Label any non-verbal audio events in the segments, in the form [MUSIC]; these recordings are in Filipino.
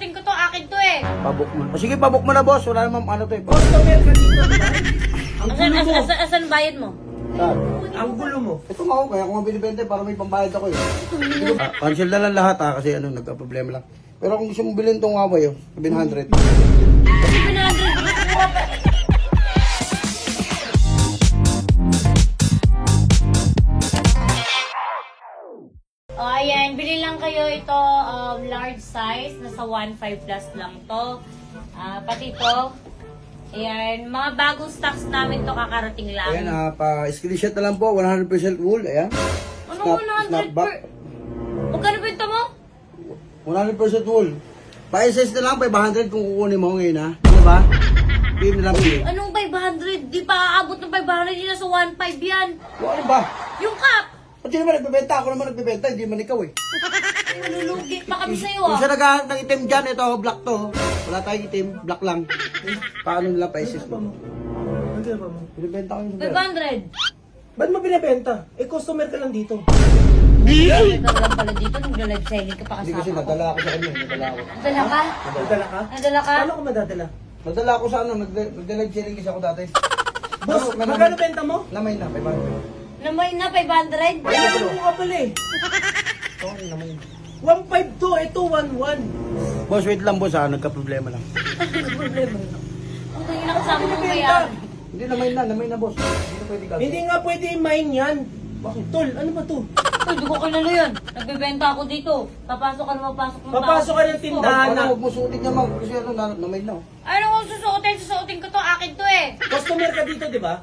Sasagutin ko to, akin to eh. Pabok mo. Oh, sige, pabok mo na, boss. Wala namang ano to eh. Customer ka dito. Ang Asan, gulo mo. as, asan bayad mo? Ang gulo mo. Ito ako, kaya ako nga binibente para may pambayad ako eh. Ah, Cancel na lang lahat ha, kasi ano, nagka-problema lang. Pero kung gusto mong bilhin tong Huawei, oh, 700. 700. O, oh, ayan. Bili lang kayo ito, um, large size. Nasa 1.5 plus lang to. Uh, pati to. Ayan. Mga bagong stocks namin to kakarating lang. Ayan, uh, pa-screenshot na lang po. 100% wool. Ayan. Ano 100%? Snapback. Magkano benta mo? 100% wool. Pa-size na lang, 500 kung kukunin mo ngayon, ah. ha? Ano ba? Game na lang, game. Anong 500? Di pa aabot ng 500, yun na sa 1.5 yan. Ano ba? Yung cup! Ba't di naman nagbebenta? Ako naman nagbebenta, hindi man ikaw eh. Malulugi pa kami sa'yo Kung ah. siya naghahanap ng itim dyan, ito, black to. Wala tayong itim, black lang. Paano nila pa-SS mo? Ang ginawa mo. Binibenta ko yung super. 500. Ba't mo binibenta? Eh, customer ka lang dito. Ikaw lang pala dito, nagla-live selling ka pa Hindi kasi kasama ko. nadala ako sa kanya, nadala ako. Nadala ka? Nadala ka? Nadala ka? Paano ko madadala? Nadala ako sa ano, nagda-live sharing kasi ako dati. Boss, Ano, may magkano benta mo? Lamay na, 500. Namay na 500? Ano mo ka pala eh? Sorry, lamay na. 1.5 to, ito 1.1. Boss, wait lang boss ha, nagka-problema lang. Ang tingin na kasama mo bayaran. Hindi, lamay na, lamay na boss. Hindi na pwede kasi. Hindi nga pwede i-mine yan. Bakit? Tol, ano ba to? Di ko kilala yan. Nagbebenta ako dito. Papasok ka na mapasok ng Papasok ka ng Tindahan tindahan na. Huwag mo suotin niya, ma'am. Kasi ano, na- lamay na. oh. Ano kung susuotin? Susuotin ko to, akin to eh. Customer ka dito, di ba?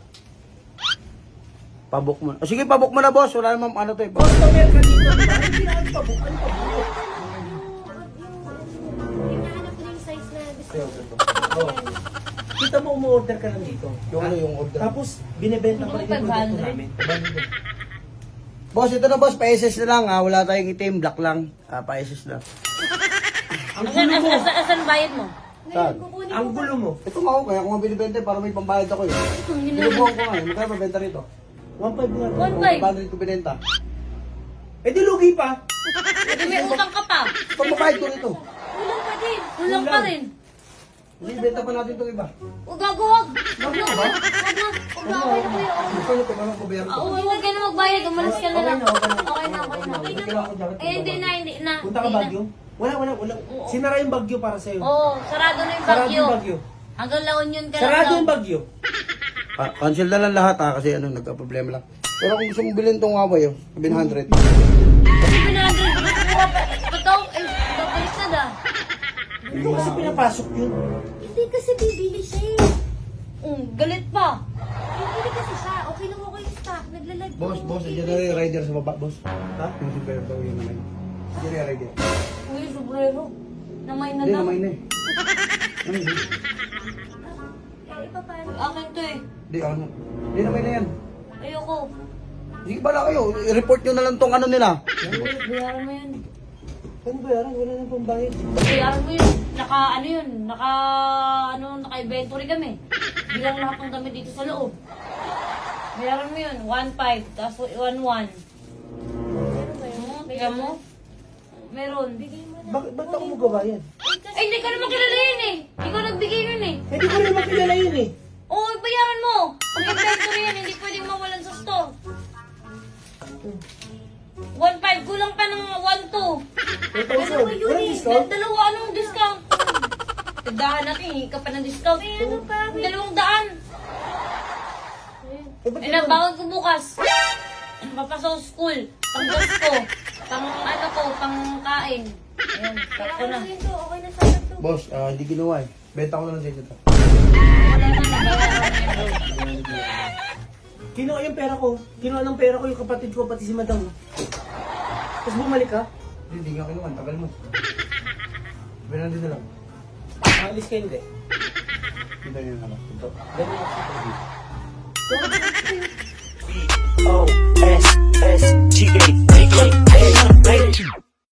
Pabok mo. O sige, pabok mo na boss. Wala namang ano to eh. Customer ka dito? Hindi na ano ano na gusto ko. Oh. Kita mo, umu-order ka lang dito. Yung ano, yung order. Tapos, binibenta pa rin yung produkto 500. namin. Boss, ito na boss, pa-SS na lang ha. Wala tayong itim, black lang. Ah, pa-SS na. Ang gulo mo. asan, bayad mo? Saan? Ang gulo mo. Ito nga ako, kaya binibenta eh, para may pambayad ako eh. Binubuhan ko nga eh. Magkano ba benta rito? 1.5 nga. One Kung five. 500 ko binenta. Eh di lugi pa. Hindi may utang ka pa. Pambayad ko rito. Kulang pa din. Kulang pa rin. Hindi, benta pa natin itong iba. Huwag gagawag. Huwag na. Huwag na. Huwag na. Okay na kuya. Gusto nyo, pag naman ko bayaran to. Huwag ka na magbayad. Umalis ka na lang. Okay na, Okay na, ko. Eh, hindi na, hindi na. Punta ka. Bagyo? Wala, wala, wala. Sinara yung Bagyo para sa'yo. Oo, sarado na yung Sarado bagyo. yung Bagyo. Hanggang La Union ka lang Sarado yung Bagyo. Ah, cancel na lang lahat ha, kasi ano, nagka-problema lang. Pero kung gusto mong bilhin tong away, oh, 700. Kasi pinahadal ko ko. Ikaw, eh, babalik na da. Hindi ko kasi pinapasok yun. Hindi kasi bibili siya eh. Mm, galit pa. Bibili kasi siya. Okay lang ako yung stock. Naglalag Boss, boss, nandiyan na rin yung rider sa baba, boss. Ha? Yung super daw yun naman. Nandiyan na yung rider. Uy, sobrero. Namay na Hindi, lang. naman na eh. [LAUGHS] Ano, Hindi, Eh? Akin to eh. Hindi, ano. Hindi naman na yan. Ayoko. Sige bala kayo, i-report nyo na lang tong ano nila. Bayaran mo yun. Ano ba yan? Wala nang pambayad. Bayaran mo yun. Naka, ano yun, naka, ano, naka-inventory kami. Bilang lahat ng damit dito sa loob. Bayaran mo yun, 1.5, tapos 1.1. Meron ba yun? Tingnan mo? Meron. Bigay mo na. Bakit ba't ako mo gawa yan? Ay, hindi ka naman kilala yun eh. Ikaw nagbigay yun eh. Hindi ko rin makilala yun eh. Oo, bayaran mo. Pag inventory yan, hindi pwedeng mawalan sa store. 1.5, kulang pa ng 1.2. 2,000. Dalawa yun eh. Dalawa, anong discount? Tagdahan natin, hingi ka pa ng discount. May ano pa? Dalawang daan. Eh, nabawag ko bukas. Papasok sa school. Pang gas ko. Pang ano ko, pang kain. Ayan, sakto na. yun? Okay na sana to. Boss, ah, hindi ginawa eh. Benta ko na lang sa inyo to. Wala na, nabayaran na yun. Kinuha yung pera ko. Kinuha ng pera ko yung kapatid ko, pati si madam. Tapos bumalik ka. Hindi, hindi nga kinuha. Tagal mo. 700 na lang. Alis ka hindi. Kita nyo na lang. Ito. Ganun. O S S G A